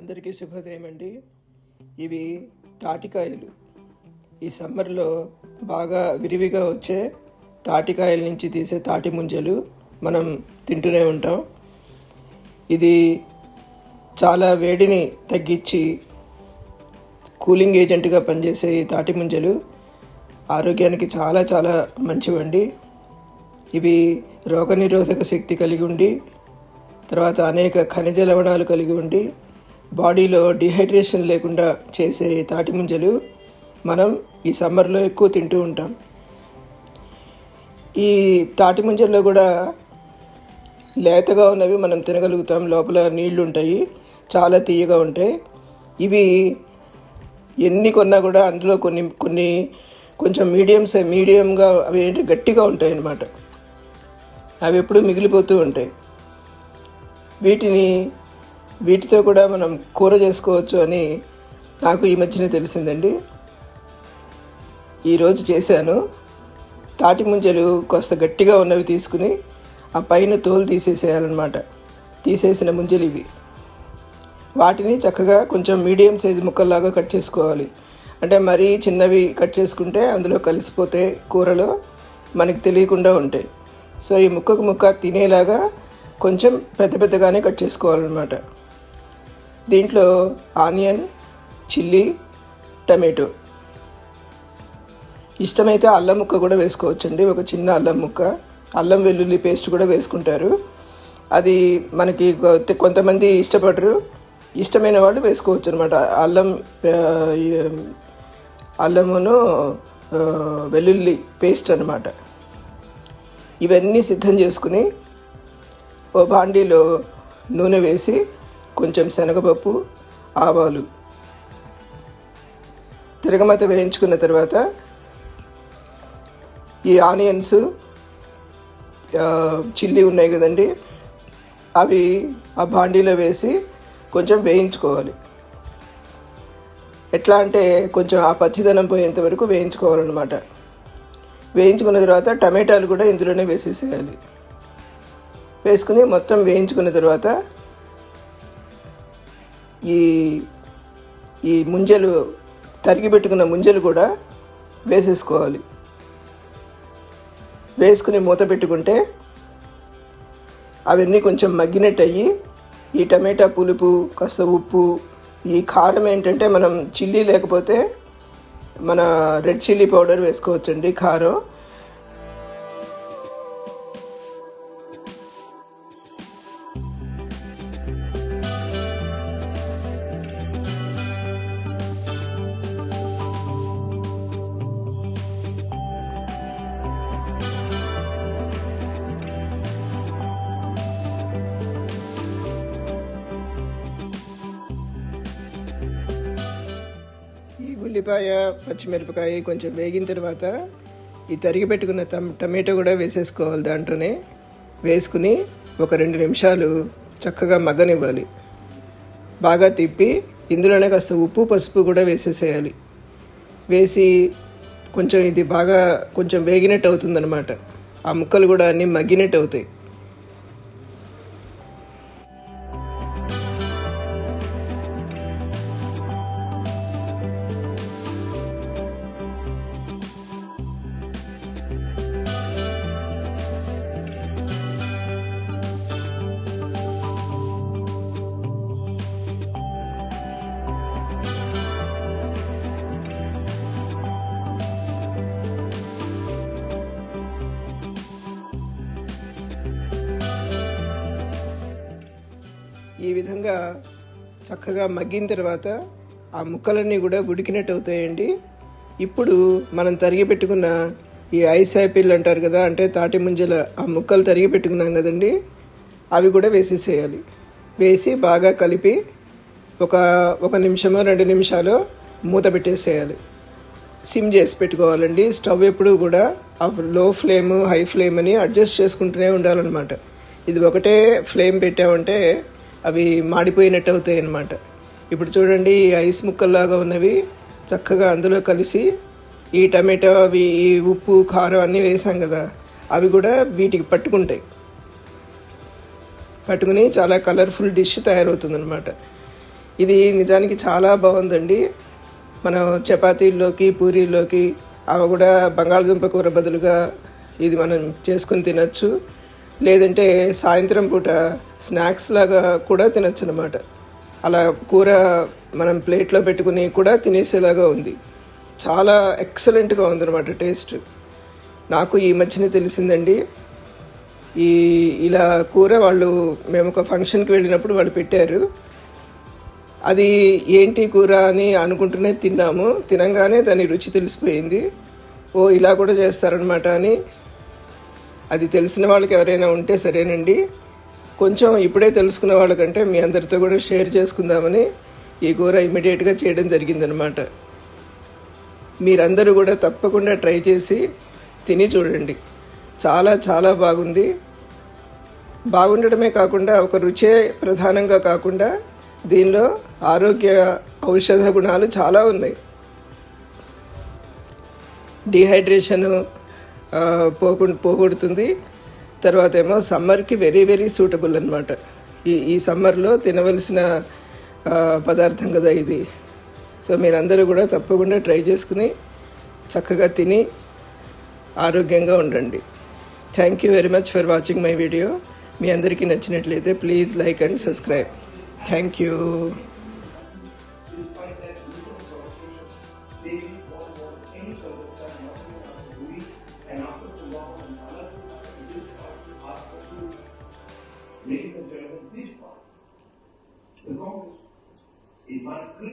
అందరికీ శుభోదయం అండి. ఇవి తాటికాయలు. ఈ సమ్మర్లో బాగా విరివిగా వచ్చే తాటికాయల నుంచి తీసే తాటి ముంజలు మనం తింటూనే ఉంటాం. ఇది చాలా వేడిని తగ్గించి కూలింగ్ ఏజెంట్గా పనిచేసే ఈ తాటి ముంజలు ఆరోగ్యానికి చాలా చాలా మంచివండి. ఇవి రోగనిరోధక శక్తి కలిగి ఉండి తర్వాత అనేక ఖనిజ లవణాలు కలిగి ఉండి బాడీలో డిహైడ్రేషన్ లేకుండా చేసే తాటి ముంజలు మనం ఈ సమ్మర్లో ఎక్కువ తింటూ ఉంటాం. ఈ తాటి ముంజల్లో కూడా లేతగా ఉన్నవి మనం తినగలుగుతాం. లోపల నీళ్ళు ఉంటాయి. చాలా తీయగా ఉంటాయి. ఇవి ఎన్ని కొన్నా కూడా అందులో కొన్ని కొన్ని కొంచెం మీడియం సై మీడియంగా అవి ఏంటి గట్టిగా ఉంటాయి అన్నమాట అవి ఎప్పుడూ మిగిలిపోతూ ఉంటాయి. వీటిని వీటితో కూడా మనం కూర చేసుకోవచ్చు అని నాకు ఈ మధ్యనే తెలిసిందండి. ఈరోజు చేశాను. తాటి ముంజలు కాస్త గట్టిగా ఉన్నవి తీసుకుని ఆ పైన తోలు తీసేసేయాలన్నమాట. తీసేసిన ముంజలు ఇవి. వాటిని చక్కగా కొంచెం మీడియం సైజు ముక్కల్లాగా కట్ చేసుకోవాలి. అంటే మరీ చిన్నవి కట్ చేసుకుంటే అందులో కలిసిపోతే కూరలో మనకి తెలియకుండా ఉంటాయి. సో ఈ ముక్కకు ముక్క తినేలాగా కొంచెం పెద్ద పెద్దగానే కట్ చేసుకోవాలన్నమాట. దీంట్లో ఆనియన్ చిల్లీ టమాటో. ఇష్టమైతే అల్లం ముక్క కూడా వేసుకోవచ్చండి. ఒక చిన్న అల్లం ముక్క. అల్లం వెల్లుల్లి పేస్ట్ కూడా వేసుకుంటారు. అది మనకి కొంతమంది ఇష్టపడరు. ఇష్టమైన వాళ్ళు వేసుకోవచ్చు అనమాట అల్లం అల్లమును వెల్లుల్లి పేస్ట్ అనమాట. ఇవన్నీ సిద్ధం చేసుకుని ఓ బాండీలో నూనె వేసి కొంచెం శనగపప్పు ఆవాలు తిరగమత వేయించుకున్న తర్వాత ఈ ఆనియన్స్ చిల్లీ ఉన్నాయి కదండి అవి ఆ బాండీలో వేసి కొంచెం వేయించుకోవాలి. ఎట్లా అంటే కొంచెం ఆ పచ్చిదనం పోయేంత వరకు వేయించుకోవాలన్నమాట. వేయించుకున్న తర్వాత టమాటాలు కూడా ఇందులోనే వేసేసేయాలి. వేసుకుని మొత్తం వేయించుకున్న తర్వాత ఈ ఈ ముంజలు తరిగి పెట్టుకున్న ముంజలు కూడా వేసేసుకోవాలి. వేసుకుని మూత పెట్టుకుంటే అవన్నీ కొంచెం మగ్గినట్టు అయ్యి ఈ టమాటా పులుపు కాస్త ఉప్పు ఈ కారం ఏంటంటే మనం చిల్లీ లేకపోతే మన రెడ్ చిల్లీ పౌడర్ వేసుకోవచ్చండి కారం. ఉల్లిపాయ పచ్చిమిరపకాయ కొంచెం వేగిన తర్వాత ఈ తరిగి పెట్టుకున్న టమ్- టమాటో కూడా వేసేసుకోవాలి దాంట్లోనే. వేసుకుని ఒక రెండు నిమిషాలు చక్కగా మగ్గనివ్వాలి. బాగా తిప్పి ఇందులోనే కాస్త ఉప్పు పసుపు కూడా వేసేసేయాలి. వేసి కొంచెం ఇది బాగా కొంచెం వేగినట్టు అవుతుందన్నమాట. ఆ ముక్కలు కూడా అన్నీ మగ్గినట్టు అవుతాయి. విధంగా చక్కగా మగ్గిన తర్వాత ఆ ముక్కలన్నీ కూడా ఉడికినట్టు అవుతాయండి ఇప్పుడు మనం తరిగి పెట్టుకున్న ఈ ఐస్ యాపిల్ అంటారు కదా అంటే తాటి ముంజల ఆ ముక్కలు తరిగి పెట్టుకున్నాం కదండి అవి కూడా వేసేసేయాలి. వేసి బాగా కలిపి ఒక ఒక నిమిషమో రెండు నిమిషాలు మూత పెట్టేసేయాలి. సిమ్ చేసి పెట్టుకోవాలండి. స్టవ్ ఎప్పుడు కూడా ఆ లో ఫ్లేమ్ హై ఫ్లేమ్ అని అడ్జస్ట్ చేసుకుంటూనే ఉండాలన్నమాట. ఇది ఒకటే ఫ్లేమ్ పెట్టామంటే అవి మాడిపోయినట్టు అవుతాయి అన్నమాట ఇప్పుడు చూడండి ఐస్ ముక్కల్లాగా ఉన్నవి చక్కగా అందులో కలిసి ఈ టమాటో అవి ఈ ఉప్పు కారం అన్నీ వేసాం కదా అవి కూడా వీటికి పట్టుకుంటాయి. పట్టుకుని చాలా కలర్ఫుల్ డిష్ తయారవుతుందన్నమాట. ఇది నిజానికి చాలా బాగుందండి. మనం చపాతీల్లోకి పూరీల్లోకి అవి కూడా బంగాళదుంప కూర బదులుగా ఇది మనం చేసుకొని తినచ్చు. లేదంటే సాయంత్రం పూట స్నాక్స్ లాగా కూడా తినచ్చు అనమాట అలా కూర మనం ప్లేట్లో పెట్టుకుని కూడా తినేసేలాగా ఉంది. చాలా ఎక్సలెంట్గా ఉందన్నమాట టేస్ట్. నాకు ఈ మధ్యన తెలిసిందండి ఈ ఇలా కూర వాళ్ళు మేము ఒక ఫంక్షన్కి వెళ్ళినప్పుడు వాళ్ళు పెట్టారు. అది ఏంటి కూర అని అనుకుంటూనే తిన్నాము. తినంగానే దాని రుచి తెలిసిపోయింది. ఓ ఇలా కూడా చేస్తారనమాట అని అది తెలిసిన వాళ్ళకి ఎవరైనా ఉంటే సరేనండి. కొంచెం ఇప్పుడే తెలుసుకున్న వాళ్ళకంటే మీ అందరితో కూడా షేర్ చేసుకుందామని ఈ కూర ఇమీడియట్గా చేయడం జరిగిందనమాట మీరందరూ కూడా తప్పకుండా ట్రై చేసి తిని చూడండి. చాలా చాలా బాగుంది. బాగుండడమే కాకుండా ఒక రుచే ప్రధానంగా కాకుండా దీనిలో ఆరోగ్య ఔషధ గుణాలు చాలా ఉన్నాయి. డిహైడ్రేషన్ పోకు పోగొడుతుంది. తర్వాత ఏమో సమ్మర్కి వెరీ వెరీ సూటబుల్ అనమాట ఈ ఈ సమ్మర్లో తినవలసిన పదార్థం కదా ఇది. సో మీరందరూ కూడా తప్పకుండా ట్రై చేసుకుని చక్కగా తిని ఆరోగ్యంగా ఉండండి. Thank you very much for watching my video మీ అందరికీ నచ్చినట్లయితే please like and subscribe thank you want any sort of time And after tomorrow, another and this part, asked to make the judgment this part. The Congress, it might